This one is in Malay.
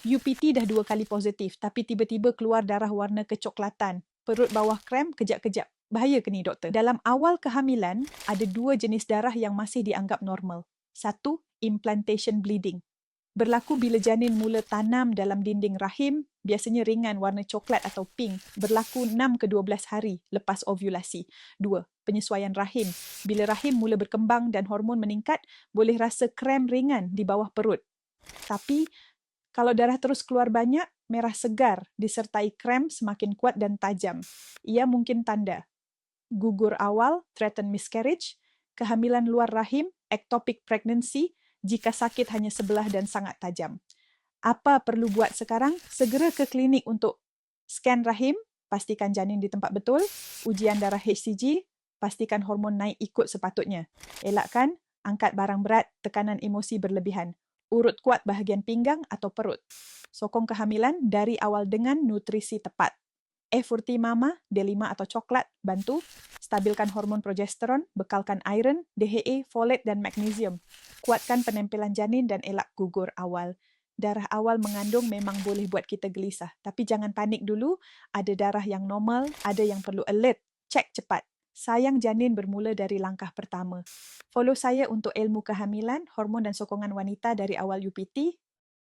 UPT dah dua kali positif tapi tiba-tiba keluar darah warna kecoklatan. Perut bawah krem kejap-kejap. Bahaya ke ni doktor? Dalam awal kehamilan, ada dua jenis darah yang masih dianggap normal. Satu, implantation bleeding. Berlaku bila janin mula tanam dalam dinding rahim, biasanya ringan warna coklat atau pink, berlaku 6 ke 12 hari lepas ovulasi. Dua, penyesuaian rahim. Bila rahim mula berkembang dan hormon meningkat, boleh rasa krem ringan di bawah perut. Tapi, kalau darah terus keluar banyak, merah segar disertai krem semakin kuat dan tajam. Ia mungkin tanda. Gugur awal, threaten miscarriage, kehamilan luar rahim, ectopic pregnancy, jika sakit hanya sebelah dan sangat tajam. Apa perlu buat sekarang? Segera ke klinik untuk scan rahim, pastikan janin di tempat betul, ujian darah HCG, pastikan hormon naik ikut sepatutnya. Elakkan angkat barang berat, tekanan emosi berlebihan. Urut kuat bahagian pinggang atau perut. Sokong kehamilan dari awal dengan nutrisi tepat. E40 Mama, D5 atau coklat, bantu. Stabilkan hormon progesteron, bekalkan iron, DHA, folate dan magnesium. Kuatkan penempelan janin dan elak gugur awal. Darah awal mengandung memang boleh buat kita gelisah. Tapi jangan panik dulu, ada darah yang normal, ada yang perlu alert. Cek cepat. Sayang janin bermula dari langkah pertama. Follow saya untuk ilmu kehamilan, hormon dan sokongan wanita dari awal UPT